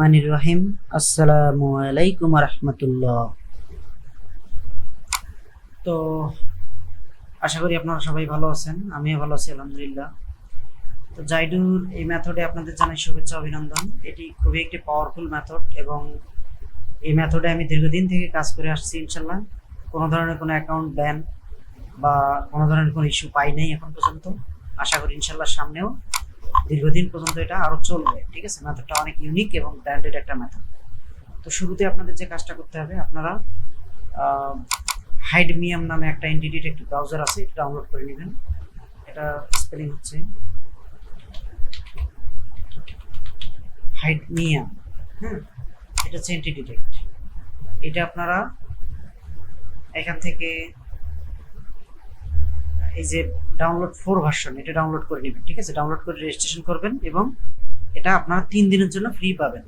মানির রহিম। আসসালামু আলাইকুম রহমতুল্লাহ তো, আশা করি আপনারা সবাই ভালো আছেন, আমিও ভালো আছি, আলহামদুলিল্লাহ। তো জাইডুর এই মেথডে আপনাদের জানাই শুভেচ্ছা, অভিনন্দন। এটি খুবই একটি পাওয়ারফুল মেথড এবং এই মেথডে আমি দীর্ঘদিন থেকে কাজ করে আসছি ইনশাল্লাহ কোনো ধরনের কোনো অ্যাকাউন্ট ব্যান বা কোনো ধরনের কোনো ইস্যু পাই নাই এখন পর্যন্ত। আশা করি ইনশাল্লাহ সামনেও দীর্ঘদিন পর্যন্ত এটা আরও চলবে, ঠিক আছে? মেথডটা অনেক ইউনিক এবং ব্র্যান্ডেড একটা মেথড তো শুরুতে আপনাদের যে কাজটা করতে হবে, আপনারা হাইড মিয়াম নামে একটা এনটিটির একটি ব্রাউজার আছে, এটা ডাউনলোড করে নেবেন। এটা স্পেলিং হচ্ছে হাইড মিয়াম হ্যাঁ এটা হচ্ছে এটা আপনারা এখান থেকে এই যে ডাউনলোড ফোর ভার্সন এটা ডাউনলোড করে নেবেন, ঠিক আছে? ডাউনলোড করে রেজিস্ট্রেশন করবেন এবং এটা আপনারা তিন দিনের জন্য ফ্রি পাবেন।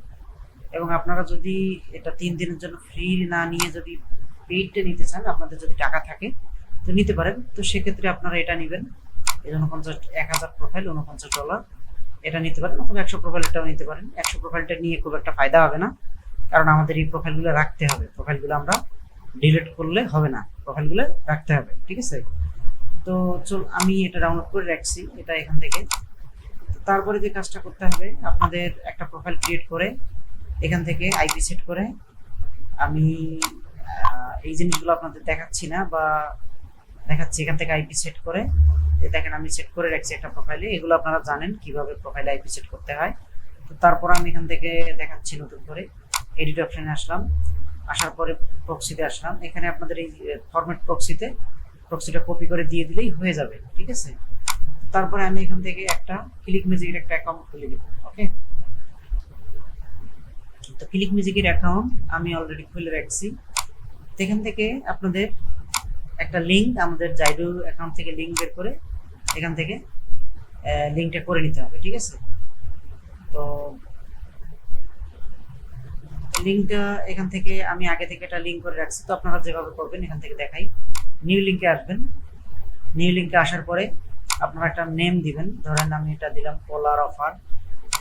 এবং আপনারা যদি এটা তিন দিনের জন্য ফ্রি না নিয়ে যদি পেইডটা নিতে চান, আপনাদের যদি টাকা থাকে, তো নিতে পারেন। তো সেক্ষেত্রে আপনারা এটা নেবেন, এই উনপঞ্চাশ, এক হাজার প্রোফাইল উনপঞ্চাশ ডলার এটা নিতে পারেন। অথবা একশো প্রোফাইলটাও নিতে পারেন। একশো প্রোফাইলটা নিয়ে খুব একটা ফায়দা হবে না, কারণ আমাদের এই প্রোফাইলগুলো রাখতে হবে। প্রোফাইলগুলো আমরা ডিলিট করলে হবে না। প্রোফাইলগুলো রাখতে হবে, ঠিক আছে? তো চল, আমি এটা ডাউনলোড করে রাখছি, এটা এখান থেকে। তারপরে যে কাজটা করতে হবে, আপনাদের একটা প্রোফাইল ক্রিয়েট করে, এখান থেকে আইপি সেট করে, আমি এই জিনিসগুলো আপনাদের দেখাচ্ছি না বা দেখাচ্ছি, এখান থেকে আইপি সেট করে দেখেন আমি সেট করে রাখছি একটা প্রোফাইলে এগুলো আপনারা জানেন কীভাবে প্রোফাইলে আইপি সেট করতে হয়। তো তারপর আমি এখান থেকে দেখাচ্ছি নতুন করে এডিট অপশনে আসলাম, আসার পরে প্রক্সিতে আসলাম। এখানে আপনাদের এই ফরম্যাট প্রক্সিতে প্রক্সিটা কপি করে দিয়ে দিলেই হয়ে যাবে, ঠিক আছে? তারপরে আমি এখান থেকে একটা ক্লিক মিউজিকের একটা অ্যাকাউন্ট খুলে দেবো ওকে তো ক্লিক মিউজিকের অ্যাকাউন্ট আমি অলরেডি খুলে রাখছি। এখান থেকে আপনাদের একটা লিঙ্ক আমাদের জাইডু অ্যাকাউন্ট থেকে লিঙ্ক বের করে এখান থেকে লিঙ্কটা করে নিতে হবে, ঠিক আছে? তো লিঙ্কটা এখান থেকে আমি আগে থেকে একটা লিঙ্ক করে রাখছি, তো আপনারা যেভাবে করবেন এখান থেকে দেখাই। নিউ লিঙ্কে আসবেন। নিউ লিঙ্কে আসার পরে আপনারা একটা নেম দিবেন। ধরেন আমি এটা দিলাম পোলার অফার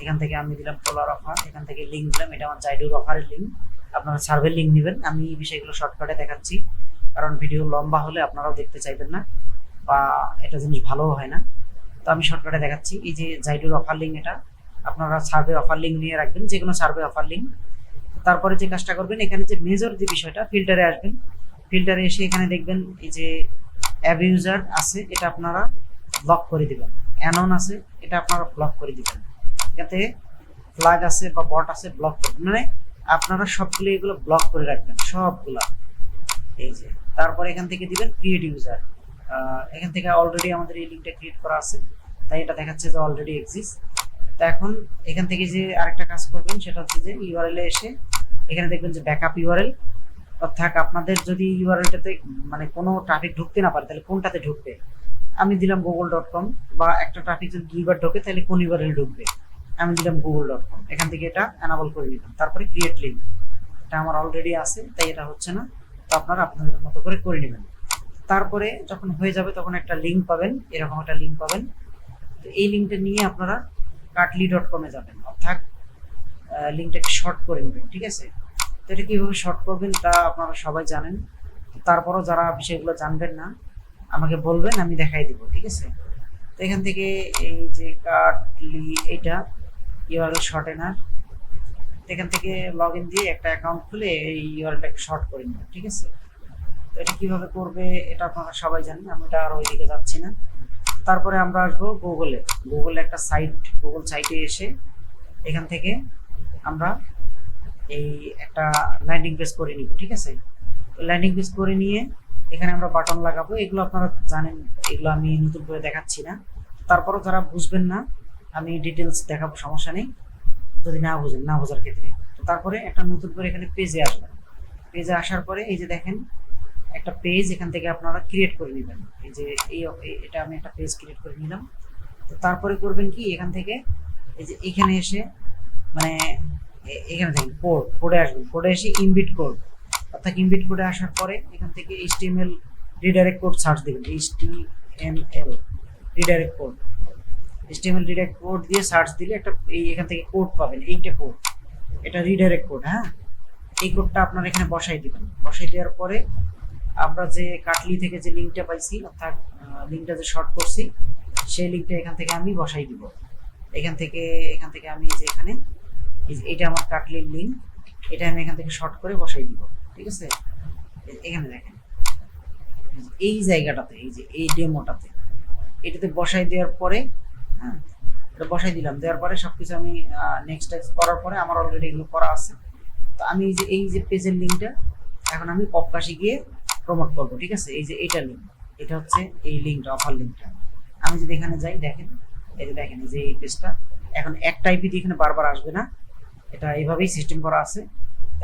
এখান থেকে আমি দিলাম পোলার অফার এখান থেকে লিঙ্ক দিলাম। এটা আমার জাইডুর অফারের লিঙ্ক আপনারা সার্ভে লিঙ্ক নেবেন। আমি এই বিষয়গুলো শর্টকাটে দেখাচ্ছি। কারণ ভিডিও লম্বা হলে আপনারাও দেখতে চাইবেন না বা এটা জিনিস ভালোও হয় না। তো আমি শর্টকাটে দেখাচ্ছি। এই যে জাইডুর অফার লিঙ্ক এটা, আপনারা সার্ভে অফার লিঙ্ক নিয়ে রাখবেন। যে কোনো সার্ভে অফার লিঙ্ক তারপরে যে কাজটা করবেন, এখানে যে মেজর যে বিষয়টা ফিল্টারে আসবেন। ফিল্টারে এসে এখানে দেখবেন এই যে অ্যাব ইউজার আছে, এটা আপনারা ব্লক করে দিবেন। অ্যানন আছে, এটা আপনারা ব্লক করে দিবেন। যাতে ফ্লাগ আছে বা বট আছে ব্লক করবেন মানে আপনারা সবগুলো এগুলো ব্লক করে রাখবেন, সবগুলা। এই যে, তারপরে এখান থেকে দিবেন ক্রিয়েট ইউজার এখান থেকে অলরেডি আমাদের এই লিঙ্কটা ক্রিয়েট করা আছে। তাই এটা দেখাচ্ছে যে অলরেডি এক্সিস্ট তো এখন এখান থেকে যে আরেকটা কাজ করবেন, সেটা হচ্ছে যে ইউআরএল এ এসে এখানে দেখবেন যে ব্যাকআপ ইউআরএল অর্থাৎ আপনাদের যদি ইউআরএলটাতে মানে কোনো ট্রাফিক ঢুকতে না পারে, তাহলে কোনটাতে ঢুকবে? আমি দিলাম গুগল ডট কম বা একটা ট্রাফিক যদি দুইবার ঢোকে, তাহলে কোন ইউআরএল ঢুকবে? আমি দিলাম গুগল ডট কম এখান থেকে এটা অ্যানাবল করে নিলাম। তারপরে ক্রিয়েট লিঙ্ক এটা আমার অলরেডি আছে, তাই এটা হচ্ছে না। তো আপনারা আপনাদের মতো করে করে নেবেন। তারপরে যখন হয়ে যাবে, তখন একটা লিঙ্ক পাবেন। এরকম একটা লিঙ্ক পাবেন। তো এই লিঙ্কটা নিয়ে আপনারা কাটলি ডট কমে যাবেন। অর্থাৎ লিঙ্কটাকে শর্ট করে নেবেন, ঠিক আছে? তো এটা কীভাবে শর্ট করবেন তা আপনারা সবাই জানেন। তো তারপরও যারা বিষয়গুলো জানবেন না, আমাকে বলবেন, আমি দেখাই দিব, ঠিক আছে? তো এখান থেকে এই যে কাটলি এটা ইউআরএল শর্ট এনার এখান থেকে লগ ইন দিয়ে একটা অ্যাকাউন্ট খুলে এই ইউআরএলটাকে শর্ট করে নেবেন ঠিক আছে? তো এটা কীভাবে করবে এটা আপনারা সবাই জানেন, আমি এটা আর ওইদিকে যাচ্ছি না। তারপরে আমরা আসব গুগলে গুগলে একটা সাইট গুগল সাইটে এসে এখান থেকে আমরা এই একটা ল্যান্ডিং পেজ করে নিব, ঠিক আছে? ল্যান্ডিং পেজ করে নিয়ে এখানে আমরা বাটন লাগাবো। এগুলো আপনারা জানেন, এগুলো আমি নতুন করে দেখাচ্ছি না। তারপরও যারা বুঝবেন না, আমি ডিটেলস দেখাবো, সমস্যা নেই। যদি না বুঝেন, না বোঝার ক্ষেত্রে। তো তারপরে একটা নতুন করে এখানে পেজে আসবেন। পেজে আসার পরে এই যে দেখেন, একটা পেজ এখান থেকে আপনারা ক্রিয়েট করে নেবেন। এই যে এই এটা আমি একটা পেজ ক্রিয়েট করে নিলাম। তো তারপরে করবেন কি, এখান থেকে এই যে এখানে এসে মানে এখানে দেখেন কোড কোডে আসবেন কোডে এসে ইনবিট কোড অর্থাৎ ইনবিট কোডে আসার পরে এখান থেকে এইচটিএমএল রিডাইরেক্ট কোড সার্চ দেবেন। HTML redirect code HTML redirect code দিয়ে সার্চ দিলে একটা এই এখান থেকে কোড পাবেন। এইটা কোড এটা রিডাইরেক্ট কোড হ্যাঁ? এই কোডটা আপনারা এখানে বসাই দিবেন। বসাই দেওয়ার পরে আমরা যে কাটলি থেকে যে লিঙ্কটা পাইছি, অর্থাৎ লিঙ্কটা যে শর্ট করছি, সেই লিঙ্কটা এখান থেকে আমি বসাই দিব। এখান থেকে এখান থেকে আমি যে এখানে এটা আমার কাটলির লিঙ্ক এটা আমি এখান থেকে শর্ট করে বসাই দিব। ঠিক আছে? এখানে দেখেন। এই জায়গাটাতে, এই যে, এই ডেমোটাতে এটাতে বসাই দেওয়ার পরে হ্যাঁ এটা বসাই দিলাম। দেওয়ার পরে সবকিছু আমি নেক্সট টাইম করার পরে আমার অলরেডি এগুলো করা আছে। তো আমি এই যে এই যে পেজের লিঙ্কটা এখন আমি পপকাশি গিয়ে প্রমোট করব, ঠিক আছে? এই যে এইটা লিঙ্ক এটা হচ্ছে এই লিঙ্কটা অফার লিঙ্কটা আমি যদি এখানে যাই, দেখেন, এই যে দেখেন, এই যে এই পেজটা এখন একটা আইপি দিয়ে এখানে বারবার আসবে না। এটা এইভাবেই সিস্টেম করা আছে।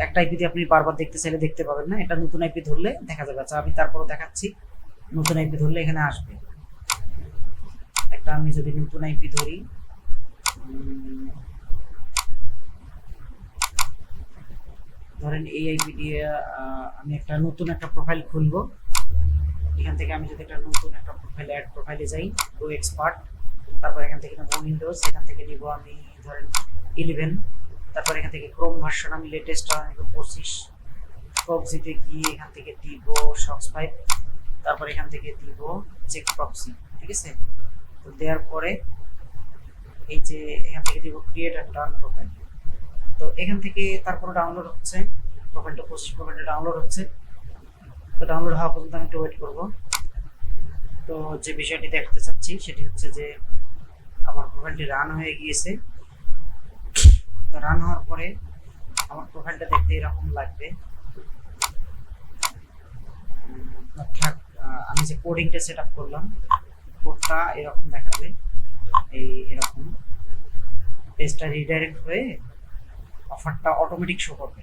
একটা আইপি দিয়ে আপনি বারবার দেখতে চাইলে দেখতে পাবেন না। এটা নতুন আইপি ধরলে দেখা যাবে। আচ্ছা আমি তারপরও দেখাচ্ছি। নতুন আইপি ধরলে এখানে আসবে। একটা আমি যদি নতুন আইপি ধরি ধরেন এই আইপি দিয়ে আমি একটা নতুন একটা প্রোফাইল খুলবো। এখান থেকে আমি যদি একটা নতুন একটা প্রোফাইল অ্যাড প্রোফাইলে যাই গো এক্সপার্ট তারপর এখান থেকে নেব উইন্ডোজ এখান থেকে নিব আমি ধরেন ইলেভেন তারপর এখান থেকে ক্রোম ভার্সন আমি লেটেস্ট পঁচিশ প্রক্সিতে গিয়ে এখান থেকে দিব শক্স ফাইভ তারপর এখান থেকে দিব চেক প্রক্সি ঠিক আছে? তো দেওয়ার পরে এই যে এখান থেকে দিব ক্রিয়েট অ্যান্ড রান প্রোফাইল তো এখান থেকে তারপরে ডাউনলোড হচ্ছে প্রোফাইলটা পঁচিশ প্রোফাইলটা ডাউনলোড হচ্ছে। তো ডাউনলোড হওয়া পর্যন্ত আমি একটু ওয়েট করব। তো যে বিষয়টি দেখতে চাচ্ছি, সেটি হচ্ছে যে আমার প্রোফাইলটি রান হয়ে গিয়েছে। রান হওয়ার পরে আমার প্রোফাইলটা দেখতে এরকম লাগবে। আমি যে কোডিংটা সেট আপ করলাম কোডটা এরকম দেখাবে। এই এরকম। পেজটা রিডাইরেক্ট হয়ে অফারটা অটোমেটিক শো করবে।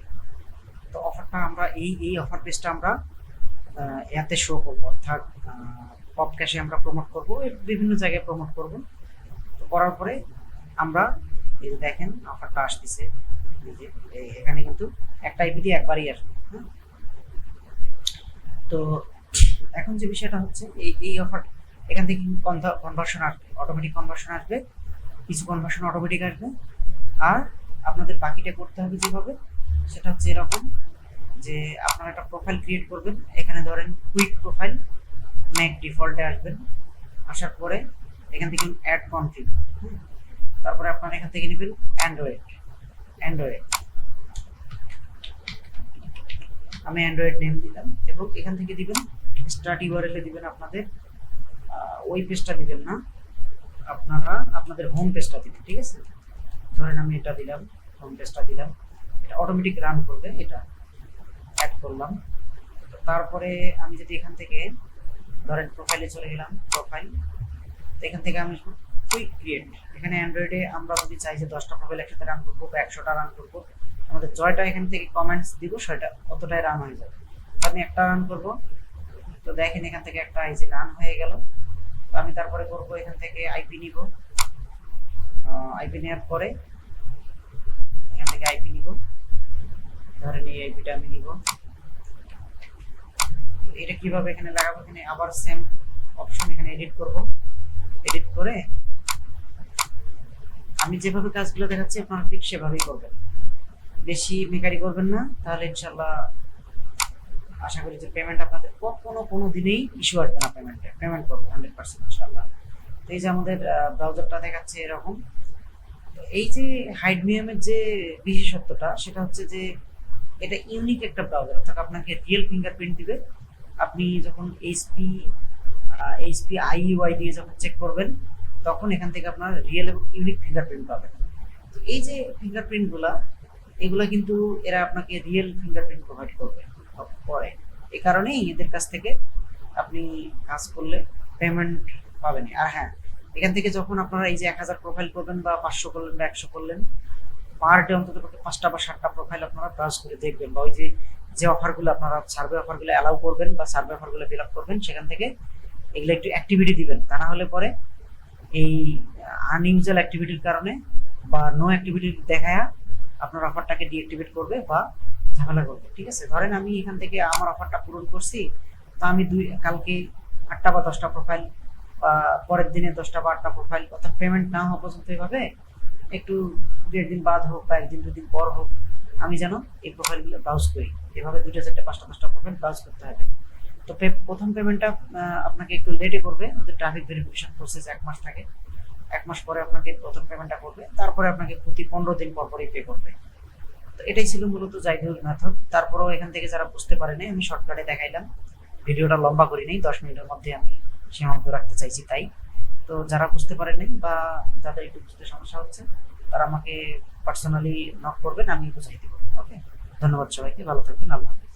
তো অফারটা আমরা, এই এই অফার পেজটা আমরা এতে শো করব। অর্থাৎ পপ ক্যাশে আমরা প্রমোট করব বিভিন্ন জায়গায় প্রমোট করব। করার পরে আমরা এই দেখেন অফারটা আসতেছে। এখানে কিন্তু একটা আইপি দিয়ে একবারই আসবে হ্যাঁ? তো এখন যে বিষয়টা হচ্ছে, এই এই অফার এখান থেকে কনভার্সন আসবে অটোমেটিক কনভার্সন আসবে, কিছু কনভার্সন অটোমেটিক আসবে। আর আপনাদের বাকিটা করতে হবে যেভাবে, সেটা হচ্ছে এরকম যে আপনারা একটা প্রোফাইল ক্রিয়েট করবেন, এখানে ধরেন কুইক প্রোফাইল ম্যাক ডিফল্টে আসবেন, আসার পরে এখান থেকে অ্যাড কনফিগ তারপরে আপনারা এখান থেকে নেবেন অ্যান্ড্রয়েড অ্যান্ড্রয়েড আমি অ্যান্ড্রয়েড নেম দিলাম এবং এখান থেকে দিবেন স্টার্ট ইউআরএল দিবেন আপনাদের ওই পেজটা দিবেন না। আপনারা আপনাদের হোম পেজটা দিবেন, ঠিক আছে? ধরেন আমি এটা দিলাম হোম পেজটা দিলাম। এটা অটোমেটিক রান করবে, এটা অ্যাড করলাম। তারপরে আমি যদি এখান থেকে ধরেন প্রোফাইলে চলে গেলাম প্রোফাইল এখান থেকে আমি কুইক ক্রিয়েট এখানে অ্যান্ড্রয়েডে আমরা যদি চাই যে দশটা প্রোফাইল একসাথে রান করব বা একশোটা রান করব, আমাদের জয়টা এখান থেকে কমেন্টস দিব সেটা অতটাই রান হয়ে যাবে। আমি একটা রান করব, তো দেখেন এখান থেকে একটা যে রান হয়ে গেল। তো আমি তারপরে করব এখান থেকে আইপি নিব। আইপি নেওয়ার পরে এখান থেকে আইপি নিব। ধরেন এই আইপিটা আমি নিব। এটা কীভাবে এখানে লাগাবো? এখানে আবার সেম অপশন এখানে এডিট করব। এডিট করে আমি যেভাবে কাজগুলো দেখাচ্ছি, আপনারা ঠিক সেভাবেই করবেন। বেশি মেকারি করবেন না, তাহলে ইনশাল্লাহ আশা করি যে পেমেন্ট আপনাদের কখনো কোনো দিনেই ইস্যু আসবে না পেমেন্টে পেমেন্ট করব হান্ড্রেড পার্সেন্ট ইনশাল্লাহ তো এই যে আমাদের ব্রাউজারটা দেখাচ্ছে এরকম। এই যে হাইডমিয়ামের যে বিশেষত্বটা, সেটা হচ্ছে যে এটা ইউনিক একটা ব্রাউজার অর্থাৎ আপনাকে রিয়েল ফিঙ্গারপ্রিন্ট দিবে। আপনি যখন এইচপি এইচপি আইইউআই দিয়ে যখন চেক করবেন তখন এখান থেকে আপনার রিয়েল এবং ইউনিক ফিঙ্গারপ্রিন্ট পাবেন। তো এই যে ফিঙ্গারপ্রিন্টগুলো এগুলো কিন্তু এরা আপনাকে রিয়েল ফিঙ্গারপ্রিন্ট প্রোভাইড করবে পরে। এ কারণেই এদের কাছ থেকে আপনি কাজ করলে পেমেন্ট পাবেন। আর হ্যাঁ এখান থেকে যখন আপনারা এই যে এক হাজার প্রোফাইল করবেন বা পাঁচশো করলেন বা একশো করলেন পার ডে অন্তত পাঁচটা বা সাতটা প্রোফাইল আপনারা ব্রাউজ করে দেখবেন বা ওই যে যে অফারগুলো আপনারা সার্ভে অফারগুলো অ্যালাউ করবেন বা সার্ভে অফারগুলো ফিল আপ করবেন, সেখান থেকে এগুলো একটু অ্যাক্টিভিটি দিবেন। তা না হলে পরে এই আনইউজুয়াল অ্যাক্টিভিটির কারণে বা নো অ্যাক্টিভিটি দেখায়া আপনার অফারটাকে ডিঅ্যাক্টিভেট করবে বা ঝামেলা করবে, ঠিক আছে? ধরেন আমি এখান থেকে আমার অফারটা পূরণ করছি, তো আমি দুই, কালকে আটটা বা দশটা প্রোফাইল পরের দিনে দশটা বা আটটা প্রোফাইল অর্থাৎ পেমেন্ট না হওয়া পর্যন্ত এভাবে একটু দু একদিন বাদ হোক বা একদিন, দুদিন পর হোক, আমি যেন এই প্রোফাইলগুলো ব্রাউজ করি। এভাবে দুটো চারটে, পাঁচটা, দশটা প্রোফাইল ব্রাউজ করতে হবে। তো প্রথম পেমেন্টটা আপনাকে একটু লেটে করবে। ওদের ট্রাফিক ভেরিফিকেশন প্রসেস এক মাস থাকে। এক মাস পরে আপনাকে প্রথম পেমেন্টটা করবে। তারপরে আপনাকে প্রতি পনেরো দিন পর পরই পে করবে। তো এটাই ছিল মূলত জাইদুল মেথড তারপরেও এখান থেকে যারা বুঝতে পারেনি, আমি শর্টকাটে দেখাইলাম। ভিডিওটা লম্বা করি নাই, দশ মিনিটের মধ্যে আমি সীমাবদ্ধ রাখতে চাইছি তাই। তো যারা বুঝতে পারেনি বা যাদের একটু বুঝতে সমস্যা হচ্ছে, তারা আমাকে পার্সোনালি নক করবেন, আমি বুঝাই দেবো। ওকে ধন্যবাদ সবাইকে, ভালো থাকবেন, আল্লাহ হাফিজ।